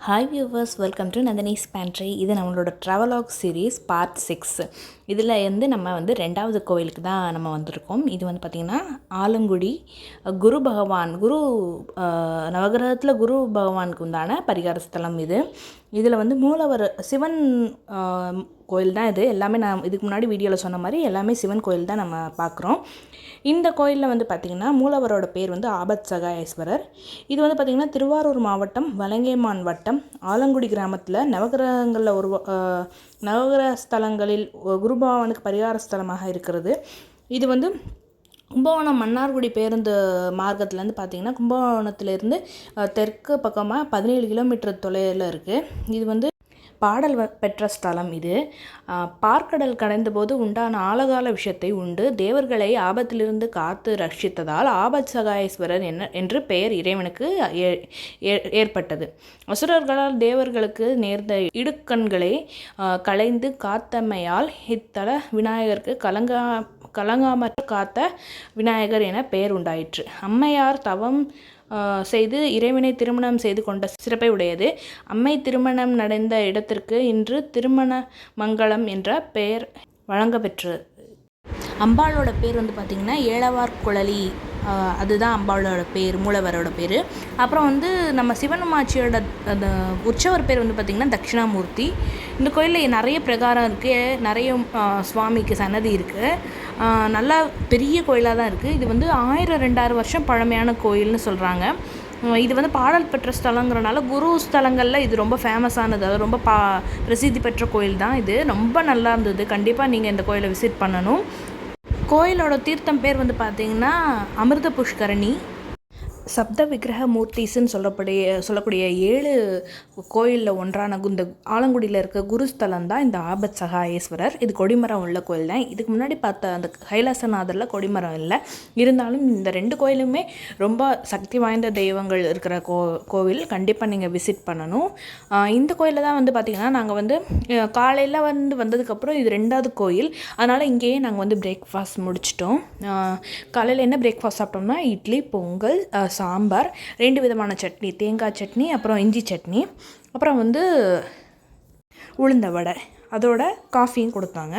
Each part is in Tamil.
Hi viewers welcome to Nandini's pantry இது நம்மளோட ட்ராவலாக் சீரீஸ் பார்ட் சிக்ஸ் இதில் வந்து நம்ம வந்து ரெண்டாவது கோவிலுக்கு தான் நம்ம வந்திருக்கோம். இது வந்து பார்த்திங்கன்னா ஆலங்குடி குரு பகவான் குரு நவகிரகத்தில் குரு பகவானுக்கு உண்டான பரிகார ஸ்தலம் இது. இதில் வந்து மூலவர் சிவன் கோயில் தான் இது. எல்லாமே நான் இதுக்கு முன்னாடி வீடியோவில் சொன்ன மாதிரி எல்லாமே சிவன் கோயில் தான் நம்ம பார்க்குறோம் இந்த கோயிலில் வந்து பார்த்திங்கன்னா மூலவரோட பேர் வந்து ஆபத் சகாயேஸ்வரர் இது வந்து பார்த்திங்கன்னா திருவாரூர் மாவட்டம் வலங்கைமான் வட்டம் ஆலங்குடி கிராமத்தில் நவகிரகங்களில் ஒரு நவகிரக ஸ்தலங்களில் குருபவானுக்கு பரிகார ஸ்தலமாக இருக்கிறது. இது வந்து கும்பகோணம் மன்னார்குடி பேருந்து மார்க்கத்துலேருந்து பார்த்தீங்கன்னா கும்பகோணத்துலேருந்து தெற்கு பக்கமாக பதினேழு கிலோமீட்டர் தொலைவில் இருக்குது இது வந்து பாடல் வ- பெற்ற ஸ்தலம் இது. பார்க்கடல் பார்க்கடல் கடைந்தபோது உண்டான ஆழகால விஷயத்தை உண்டு. தேவர்களை ஆபத்திலிருந்து காத்து ரட்சித்ததால் ஆபத் சகாயேஸ்வரர் என்ன என்று பெயர் இறைவனுக்கு ஏ- ஏ- ஏற்பட்டது. அசுரர்களால் தேவர்களுக்கு நேர்ந்த இடுக்கண்களை களைந்து காத்தமையால் இத்தல விநாயகருக்கு கலங்கா கலங்காமற் காத்த விநாயகர் என பெயர் உண்டாயிற்று. அம்மையார் தவம் செய்து இறைவனை திருமணம் செய்து கொண்ட சிறப்பை உடையது. அம்மை திருமணம் நடந்த இடத்திற்கு இன்று திருமண மங்கலம் என்ற பெயர் வழங்கப்பெற்றது. அம்பாளோட பேர் வந்து பார்த்திங்கன்னா ஏழவார் குழலி அதுதான் அம்பாளோட பேர் மூலவரோட பேர். அப்புறம் வந்து நம்ம சிவனமாச்சியோட அந்த உற்சவர் பேர் வந்து பார்த்திங்கன்னா தட்சிணாமூர்த்தி. இந்த கோயிலில் நிறைய பிரகாரம் இருக்குது நிறைய சுவாமிக்கு சன்னதி இருக்குது நல்லா பெரிய கோயிலாக தான் இருக்குது இது வந்து ஆயிரம் ரெண்டாயிரம் வருஷம் பழமையான கோயில்னு சொல்கிறாங்க இது வந்து பாடல் பெற்ற ஸ்தலங்கிறனால குரு ஸ்தலங்களில் இது ரொம்ப ஃபேமஸானது அது ரொம்ப பா பிரசித்தி பெற்ற கோயில் தான் இது. ரொம்ப நல்லா இருந்தது. கண்டிப்பாக நீங்கள் இந்த கோயிலை விசிட் பண்ணணும். கோயிலோட தீர்த்தம் பேர் வந்து பார்த்தீங்கன்னா அமிர்த புஷ்கரணி. சப்த விக்கிரக மூர்த்திஸ்ன்னு சொல்லக்கூடிய சொல்லக்கூடிய ஏழு கோயிலில் ஒன்றான கு- இந்த ஆலங்குடியில் இருக்க குருஸ்தலம் தான் இந்த ஆபத் சகாயேஸ்வரர். இது கொடிமரம் உள்ள கோயில் தான். இதுக்கு முன்னாடி பார்த்த அந்த கைலாசநாதரில் கொடிமரம் இல்லை. இருந்தாலும் இந்த ரெண்டு கோயிலுமே ரொம்ப சக்தி வாய்ந்த தெய்வங்கள் இருக்கிற கோ கோவில். கண்டிப்பாக நீங்கள் விசிட் பண்ணணும். இந்த கோயிலில் தான் வந்து பார்த்திங்கன்னா நாங்கள் வந்து காலையில் வந்து வந்ததுக்கப்புறம் இது ரெண்டாவது கோயில். அதனால் இங்கேயே நாங்கள் வந்து பிரேக்ஃபாஸ்ட் முடிச்சிட்டோம். காலையில் என்ன பிரேக்ஃபாஸ்ட் சாப்பிட்டோம்னா இட்லி பொங்கல் சாம்பார் ரெண்டு விதமான சட்னி தேங்காய் சட்னி அப்புறம் இஞ்சி சட்னி. அப்புறம் வந்து உளுந்த வடை. அதோட காஃபியும் கொடுத்தாங்க.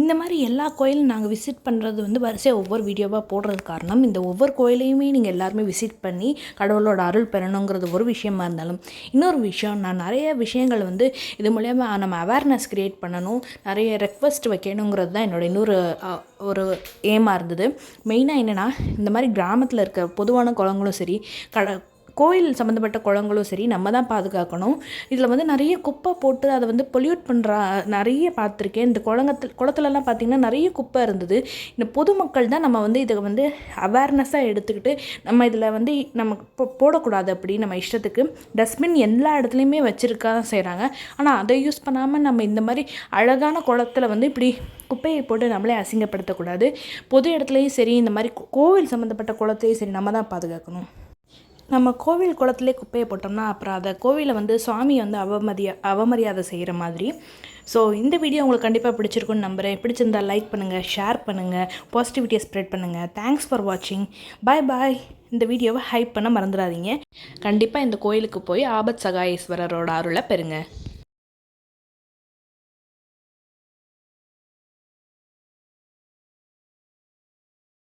இந்த மாதிரி எல்லா கோயிலும் நாங்கள் விசிட் பண்ணுறது வந்து வரிசையாக ஒவ்வொரு வீடியோவாக போடுறது காரணம் இந்த ஒவ்வொரு கோயிலையுமே நீங்கள் எல்லாருமே விசிட் பண்ணி கடவுளோட அருள் பெறணுங்கிறது ஒரு விஷயமா இருந்தாலும். இன்னொரு விஷயம் நான் நிறைய விஷயங்கள் வந்து இது மூலயமா நம்ம அவேர்னஸ் க்ரியேட் பண்ணணும் நிறைய ரெக்வஸ்ட் வைக்கணுங்கிறது தான் என்னோட இன்னொரு ஒரு ஏமாக இருந்தது. மெயினாக என்னென்னா இந்த மாதிரி கிராமத்தில் இருக்க பொதுவான குளங்களும் சரி கட கோயில் சம்மந்தப்பட்ட குளங்களும் சரி நம்ம தான் பாதுகாக்கணும். இதில் வந்து நிறைய குப்பை போட்டு அதை வந்து பொல்யூட் பண்ணுறா நிறைய பார்த்துருக்கேன். இந்த குளங்கத்தில் குளத்துலலாம் பார்த்திங்கன்னா நிறைய குப்பை இருந்தது. இந்த பொதுமக்கள் தான் நம்ம வந்து இதை வந்து அவேர்னஸாக எடுத்துக்கிட்டு நம்ம இதில் வந்து நம்ம போ- போடக்கூடாது அப்படி நம்ம இஷ்டத்துக்கு டஸ்ட்பின் எல்லா இடத்துலையுமே வச்சுருக்கா செய்கிறாங்க ஆனால் அதை யூஸ் பண்ணாமல் நம்ம இந்த மாதிரி அழகான குளத்துல வந்து இப்படி குப்பையை போட்டு நம்மளே அசிங்கப்படுத்தக்கூடாது. பொது இடத்துலையும் சரி இந்த மாதிரி கோவில் சம்மந்தப்பட்ட குளத்தையும் சரி நம்ம தான் பாதுகாக்கணும். நம்ம கோவில் குளத்திலே குப்பையை போட்டோம்னா அப்புறம் அதை கோவிலை வந்து சுவாமி வந்து அவமதிய அவமரியாதை செய்கிற மாதிரி. ஸோ இந்த வீடியோ உங்களுக்கு கண்டிப்பாக பிடிச்சிருக்குன்னு நம்புகிறேன் பிடிச்சிருந்தா லைக் பண்ணுங்கள் ஷேர் பண்ணுங்கள் பாசிட்டிவிட்டியை ஸ்ப்ரெட் பண்ணுங்கள் தேங்க்ஸ் ஃபார் வாட்சிங் பாய் பாய் இந்த வீடியோவை ஹைப் பண்ண மறந்துடாதீங்க. கண்டிப்பாக இந்த கோயிலுக்கு போய் ஆபத் சகாயேஸ்வரரோட அருளை பெறுங்க.